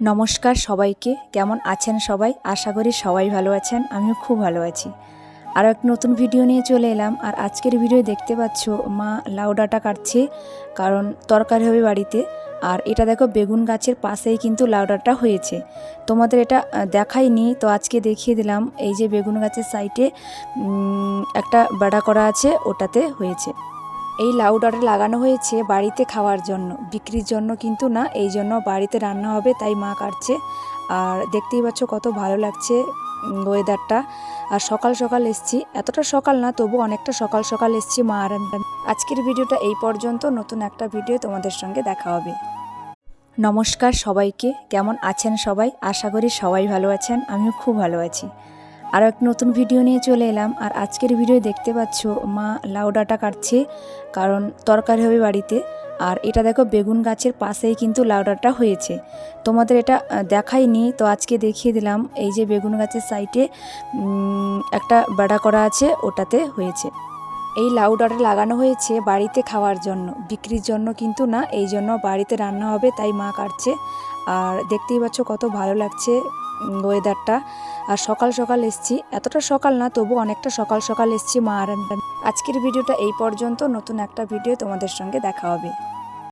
নমস্কার সবাইকে। কেমন আছেন সবাই? আশা করি সবাই ভালো আছেন। আমিও খুব ভালো আছি। আরও এক নতুন ভিডিও নিয়ে চলে এলাম। আর আজকের ভিডিও দেখতে পাচ্ছ মা লাউ ডাঁটা কাটছে কারণ তরকারি হবে বাড়িতে। আর এটা দেখো বেগুন গাছের পাশেই কিন্তু লাউ ডাঁটা হয়েছে। তোমাদের এটা দেখাইনি তো আজকে দেখিয়ে দিলাম। এই যে বেগুন গাছের উম, একটা বেড়া করা আছে ওটাতে হয়েছে। এই লাউ ডাঁটা লাগানো হয়েছে বাড়িতে খাওয়ার জন্য, বিক্রির জন্য কিন্তু না, এই জন্য বাড়িতে রান্না হবে, তাই মা কাটছে। আর দেখতেই পাচ্ছ কত ভালো লাগছে ওয়েদারটা আর সকাল সকাল এসছি, এতটা সকাল না, তবু অনেকটা সকাল সকাল এসছি মা আর আজকের ভিডিওটা এই পর্যন্ত, নতুন একটা ভিডিও তোমাদের সঙ্গে দেখা হবে। নমস্কার সবাইকে, কেমন আছেন সবাই? আশা করি সবাই ভালো আছেন, আমিও খুব ভালো আছি। আরও এক নতুন ভিডিও নিয়ে চলে এলাম। আর আজকের ভিডিও দেখতে পাচ্ছ মা লাউ ডাঁটা কাটছে কারণ তরকারি হবে বাড়িতে। আর এটা দেখো বেগুন গাছের পাশেই কিন্তু লাউ ডাঁটা হয়েছে। তোমাদের এটা দেখাইনি তো আজকে দেখিয়ে দিলাম। এই যে বেগুন গাছের উম, একটা বেড়া করা আছে ওটাতে হয়েছে। এই লাউ ডাঁটা লাগানো হয়েছে বাড়িতে খাওয়ার জন্য বিক্রির জন্য কিন্তু না এই জন্য বাড়িতে রান্না হবে তাই মা কাটছে। আর দেখতেই পাচ্ছ কত ভালো লাগছে ওয়েদারটা আর সকাল সকাল এসছি। এতটা সকাল না, তবু অনেকটা সকাল সকাল এসছি মা আর আজকের ভিডিওটা এই পর্যন্ত। নতুন একটা ভিডিও তোমাদের সঙ্গে দেখা হবে।